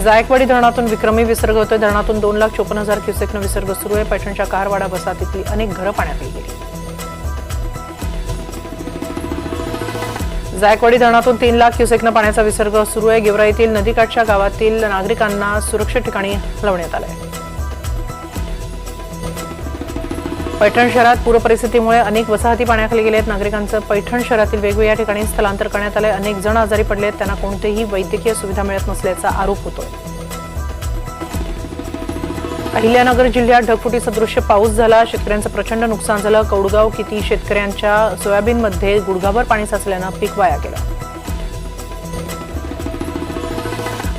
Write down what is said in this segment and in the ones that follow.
जायकवाडी धरणातून विक्रमी विसर्ग होतोय. धरणातून दोन लाख चोपन्न हजार क्युसेकनं विसर्ग सुरू आहे. पैठणच्या कारवाडा वसाहतीतली अनेक घरं पाण्यात गेली. जायकवाडी धरणातून तीन लाख क्युसेकनं पाण्याचा विसर्ग सुरू आहे. गेवराईतील नदीकाठच्या गावातील नागरिकांना सुरक्षित ठिकाणी हलवण्यात आलं आहे पैठण शहरात पूरपरिस्थितीमुळे अनेक वसाहती पाण्याखाली गेले आहेत नागरिकांचं पैठण शहरातील वेगवेगळ्या ठिकाणी स्थलांतर करण्यात आलंय. अनेक जण आजारी पडले आहेत त्यांना कोणतीही वैद्यकीय सुविधा मिळत नसल्याचा आरोप होतोय. अहिल्यानगर जिल्ह्यात ढगफुटी सदृश्य पाऊस झाला. शेतकऱ्यांचं प्रचंड नुकसान झालं. कौडगाव किती शेतकऱ्यांच्या सोयाबीनमध्ये गुडघाभर पाणी साचल्यानं पीक वाया गेलं.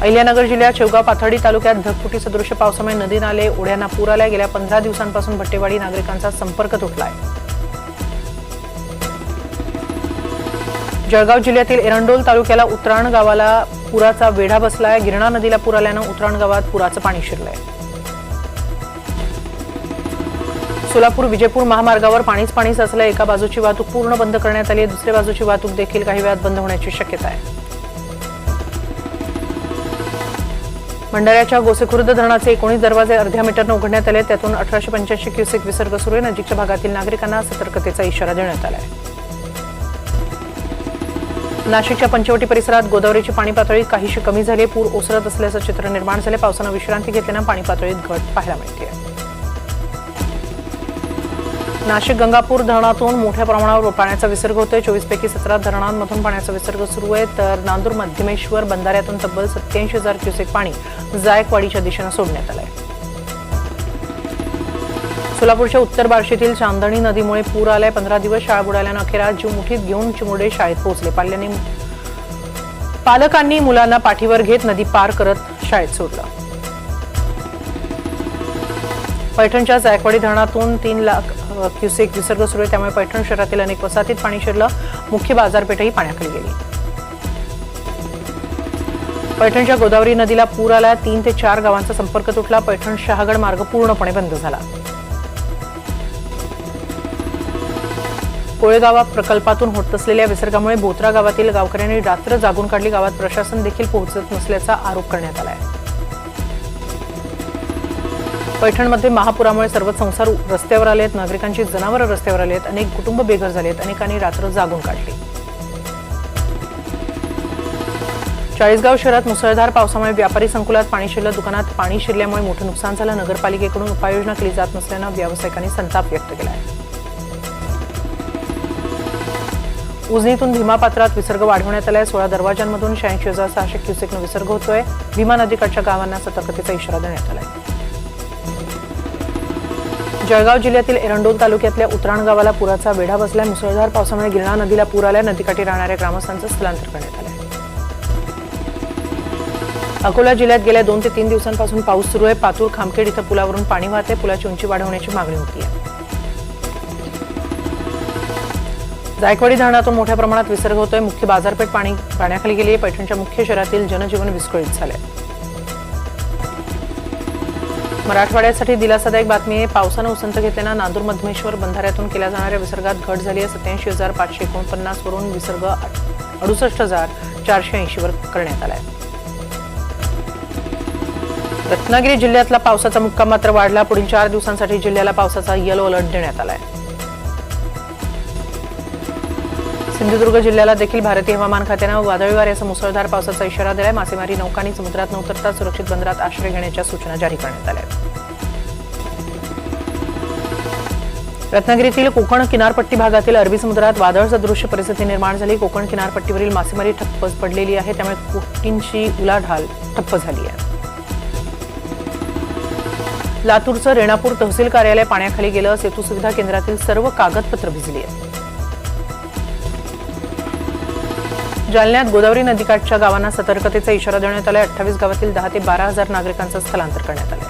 अहिल्यानगर जिल्ह्यात शेवगाव पाथर्डी तालुक्यात ढगफुटी सदृश पावसामुळे नदी नाले ओढ्यांना पूर आलाय. गेल्या पंधरा दिवसांपासून भट्टेवाडी नागरिकांचा संपर्क तुटलाय. जळगाव जिल्ह्यातील एरंडोल तालुक्याला उत्राण गावाला पुराचा वेढा बसलाय. गिरणा नदीला पूर आल्यानं उत्राण गावात पुराचं पाणी शिरलंय. सोलापूर विजयपूर महामार्गावर पाणीच पाणी साचलंय एका बाजूची वाहतूक पूर्ण बंद करण्यात आली आहे. दुसऱ्या बाजूची वाहतूक देखील काही वेळात बंद होण्याची शक्यता आहे. भंडाऱ्याच्या गोसेखुर्द धरणाचे एकोणीस दरवाजे अर्ध्या मीटरनं उघडण्यात आले. त्यातून अठराशे पंच्याऐंशी क्युसेक विसर्ग सुरू आहे. नजीकच्या भागातील नागरिकांना सतर्कतेचा इशारा देण्यात आला आहे नाशिकच्या पंचवटी परिसरात गोदावरीची पाणी पातळी काहीशी कमी झाली पूर ओसरत असल्याचं चित्र निर्माण झाले पावसानं विश्रांती घेतल्यानं पाणी पातळीत घट पाहायला मिळते नाशिक गंगापूर धरणातून मोठ्या प्रमाणावर पाण्याचा विसर्ग होतोय. चोवीस पैकी सतरा धरणांमधून पाण्याचा विसर्ग सुरू आहे. तर नांदूर मध्यमेश्वर बंधाऱ्यातून तब्बल सत्याऐंशी हजार क्युसेक पाणी जायकवाडीच्या दिशेनं सोडण्यात आलंय. सोलापूरच्या उत्तर बार्शीतील चांदणी नदीमुळे पूर आलाय. पंधरा दिवस शाळा बुडाल्यानं अखेर आज जीव मुठीत घेऊन चिमुडे शाळेत पोहोचले. पाल्यांनी पालकांनी मुलांना पाठीवर घेत नदी पार करत शाळेत सोडलं. पैठणच्या जायकवाडी धरणातून तीन लाख क्युसेक विसर्ग सुरू आहे त्यामुळे पैठण शहरातील अनेक वसाहतीत पाणी शिरलं. मुख्य बाजारपेठही पाण्याखाली गेली. पैठणच्या गोदावरी नदीला पूर आला तीन ते चार गावांचा संपर्क तुटला पैठण शहागड मार्ग पूर्णपणे बंद झाला. कोळेगावा प्रकल्पातून होत असलेल्या विसर्गामुळे बोत्रा गावातील गावकऱ्यांनी रात्र जागून काढली गावात प्रशासन देखील पोहोचत नसल्याचा आरोप करण्यात आला आहे पैठणमध्ये महापुरामुळे सर्वच संसार रस्त्यावर आले आहेत नागरिकांची जनावरं रस्त्यावर आली आहेत अनेक कुटुंब बेघर झाले आहेत अनेकांनी रात्र जागून काढली. चाळीसगाव शहरात मुसळधार पावसामुळे व्यापारी संकुलात पाणी शिरलं दुकानात पाणी शिरल्यामुळे मोठं नुकसान झालं. नगरपालिकेकडून उपाययोजना केली जात नसल्यानं व्यावसायिकांनी संताप व्यक्त केला आहे उजनीतून भीमा पात्रात विसर्ग वाढवण्यात आलाय. सोळा दरवाजांमधून शहाऐंशी हजार सहाशे क्युसेकनं विसर्ग होतोय. भीमा नदीकाठच्या गावांना सतर्कतेचा इशारा देण्यात आलाय. जळगाव जिल्ह्यातील एरंडोल तालुक्यातल्या उतराण गावाला पुराचा वेढा बसलाय. मुसळधार पावसामुळे गिरणा नदीला पूर आल्या नदीकाठी राहणाऱ्या ग्रामस्थांचं स्थलांतर करण्यात आलं अकोला जिल्ह्यात गेल्या दोन ते तीन दिवसांपासून पाऊस सुरू आहे. पातूर खामखेड इथं पुलावरून पाणी वाहते पुलाची उंची वाढवण्याची मागणी होती. जायकवाडी धरणातून मोठ्या प्रमाणात विसर्ग होतोय. मुख्य बाजारपेठ पाणी पाण्याखाली गेली आहे पैठणच्या मुख्य शहरातील जनजीवन विस्कळीत झालं आहे मराठवाड्यासाठी दिलासादायक बातमी आहे. पावसानं उसंत घेतल्यानं नांदूर मधमेश्वर बंधाऱ्यातून केल्या जाणाऱ्या विसर्गात घट झाली आहे. सत्याऐंशी हजार पाचशे एकोणपन्नास वरून विसर्ग अडुसष्ट हजार चारशे ऐंशीवर करण्यात आलाय. रत्नागिरी जिल्ह्यातला पावसाचा मुक्काम मात्र वाढला. पुढील चार दिवसांसाठी जिल्ह्याला पावसाचा येलो अलर्ट देण्यात आलाय. सिंधुदुर्ग जिल्ह्याला देखील भारतीय हवामान खात्यानं वादळी वाऱ्याचा मुसळधार पावसाचा इशारा दिलाय. मासेमारी नौकांनी समुद्रात न उतरता सुरक्षित बंदरात आश्रय घेण्याच्या सूचना जारी करण्यात आल्या रत्नागिरीतील कोकण किनारपट्टी भागातील अरबी समुद्रात वादळ सदृश्य परिस्थिती निर्माण झाली. कोकण किनारपट्टीवरील मासेमारी ठप्प पडलेली आहे. त्यामुळे कोटींची उलाढाल ठप्प झाली आहे. लातूरचं रेणापूर तहसील कार्यालय पाण्याखाली गेलं. सेतू सुविधा केंद्रातील सर्व कागदपत्र भिजली आहेत. जालन्यात गोदावरी नदीकाठच्या गावांना सतर्कतेचा इशारा देण्यात आलाय. अठ्ठावीस गावातील दहा ते बारा हजार नागरिकांचं स्थलांतर करण्यात आलं.